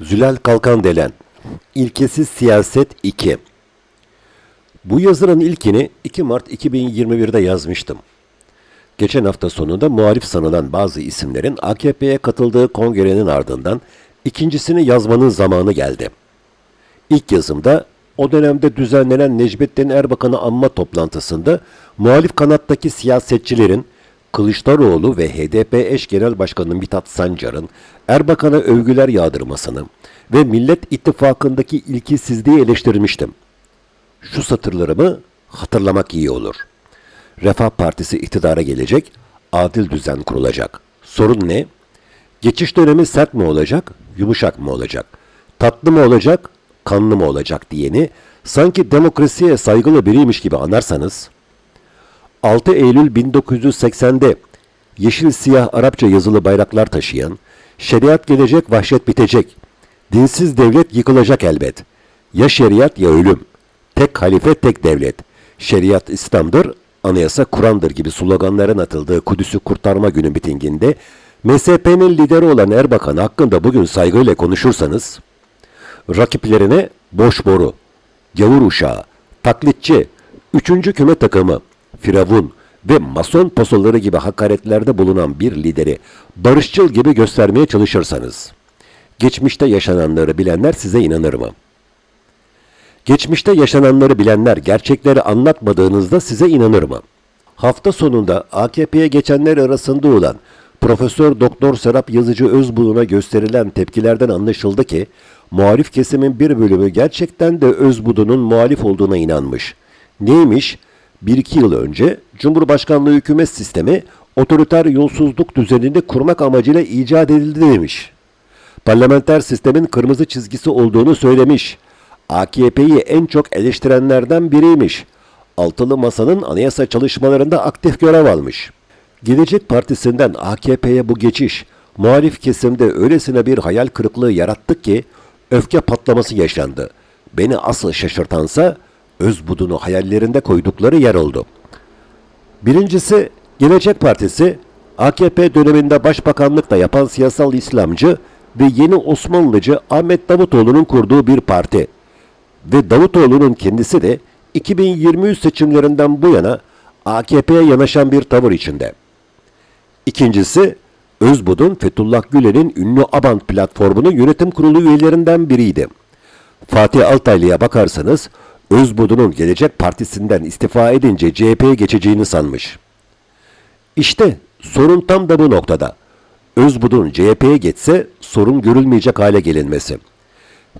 Zülal Kalkandelen İlkesiz Siyaset 2 Bu yazının ilkini 2 Mart 2021'de yazmıştım. Geçen hafta sonunda muhalif sanılan bazı isimlerin AKP'ye katıldığı kongrenin ardından ikincisini yazmanın zamanı geldi. İlk yazımda o dönemde düzenlenen Necmettin Erbakan'ı anma toplantısında muhalif kanattaki siyasetçilerin Kılıçdaroğlu ve HDP eş genel başkanı Mithat Sancar'ın Erbakan'a övgüler yağdırmasını ve Millet İttifakı'ndaki ilkisizliği eleştirmiştim. Şu satırlarımı hatırlamak iyi olur. Refah Partisi iktidara gelecek, adil düzen kurulacak. Sorun ne? Geçiş dönemi sert mi olacak, yumuşak mı olacak? Tatlı mı olacak, kanlı mı olacak diyeni sanki demokrasiye saygılı biriymiş gibi anarsanız, 6 Eylül 1980'de yeşil siyah Arapça yazılı bayraklar taşıyan, şeriat gelecek vahşet bitecek, dinsiz devlet yıkılacak elbet. Ya şeriat ya ölüm. Tek halife tek devlet. Şeriat İslam'dır, anayasa Kur'an'dır gibi sloganların atıldığı Kudüs'ü kurtarma günü mitinginde MSP'nin lideri olan Erbakan hakkında bugün saygıyla konuşursanız, rakiplerine boş boru, gavur uşağı, taklitçi, üçüncü küme takımı, firavun ve mason posolları gibi hakaretlerde bulunan bir lideri barışçıl gibi göstermeye çalışırsanız, geçmişte yaşananları bilenler size inanır mı? Geçmişte yaşananları bilenler gerçekleri anlatmadığınızda size inanır mı? Hafta sonunda AKP'ye geçenler arasında olan Profesör Doktor Serap Yazıcı Özbuğ'una gösterilen tepkilerden anlaşıldı ki muhalif kesimin bir bölümü gerçekten de Özbuğ'un muhalif olduğuna inanmış. Neymiş? Bir iki yıl önce Cumhurbaşkanlığı hükümet sistemi otoriter yolsuzluk düzenini kurmak amacıyla icat edildi demiş. Parlamenter sistemin kırmızı çizgisi olduğunu söylemiş. AKP'yi en çok eleştirenlerden biriymiş. Altılı Masa'nın anayasa çalışmalarında aktif görev almış. Gelecek Partisi'nden AKP'ye bu geçiş muhalif kesimde öylesine bir hayal kırıklığı yarattı ki öfke patlaması yaşandı. Beni asıl şaşırtansa Özbudun'u hayallerinde koydukları yer oldu. Birincisi Gelecek Partisi AKP döneminde başbakanlıkta yapan siyasal İslamcı ve yeni Osmanlıcı Ahmet Davutoğlu'nun kurduğu bir parti. Ve Davutoğlu'nun kendisi de 2023 seçimlerinden bu yana AKP'ye yanaşan bir tavır içinde. İkincisi, Özbudun Fethullah Gülen'in ünlü Abant platformunun yönetim kurulu üyelerinden biriydi. Fatih Altaylı'ya bakarsanız Özbudun'un Gelecek Partisi'nden istifa edince CHP'ye geçeceğini sanmış. İşte sorun tam da bu noktada. Özbudun CHP'ye geçse sorun görülmeyecek hale gelinmesi.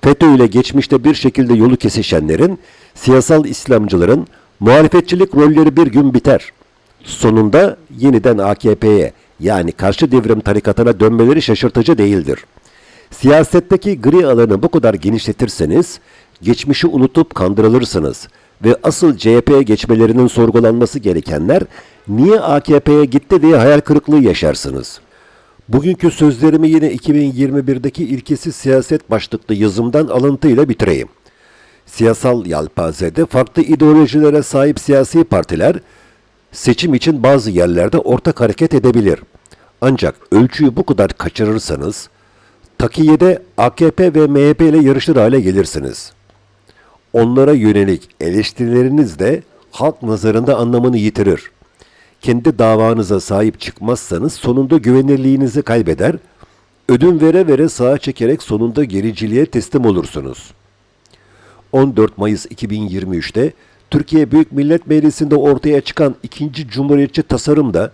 FETÖ ile geçmişte bir şekilde yolu kesişenlerin, siyasal İslamcıların muhalefetçilik rolleri bir gün biter. Sonunda yeniden AKP'ye yani karşı devrim tarikatına dönmeleri şaşırtıcı değildir. Siyasetteki gri alanı bu kadar genişletirseniz, geçmişi unutup kandırılırsınız ve asıl CHP'ye geçmelerinin sorgulanması gerekenler niye AKP'ye gitti diye hayal kırıklığı yaşarsınız. Bugünkü sözlerimi yine 2021'deki ilkesiz siyaset başlıklı yazımdan alıntıyla bitireyim. Siyasal yelpazede farklı ideolojilere sahip siyasi partiler seçim için bazı yerlerde ortak hareket edebilir. Ancak ölçüyü bu kadar kaçırırsanız takiyede AKP ve MHP ile yarışır hale gelirsiniz. Onlara yönelik eleştirileriniz de halk nazarında anlamını yitirir. Kendi davanıza sahip çıkmazsanız sonunda güvenirliğinizi kaybeder, ödün vere vere sağa çekerek sonunda gericiliğe teslim olursunuz. 14 Mayıs 2023'te Türkiye Büyük Millet Meclisi'nde ortaya çıkan ikinci cumhuriyetçi tasarım da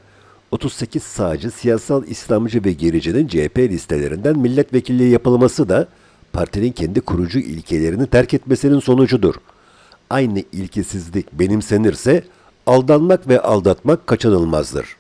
38 sağcı, siyasal İslamcı ve gericinin CHP listelerinden milletvekilliği yapılması da partinin kendi kurucu ilkelerini terk etmesinin sonucudur. Aynı ilkesizlik benimsenirse aldanmak ve aldatmak kaçınılmazdır.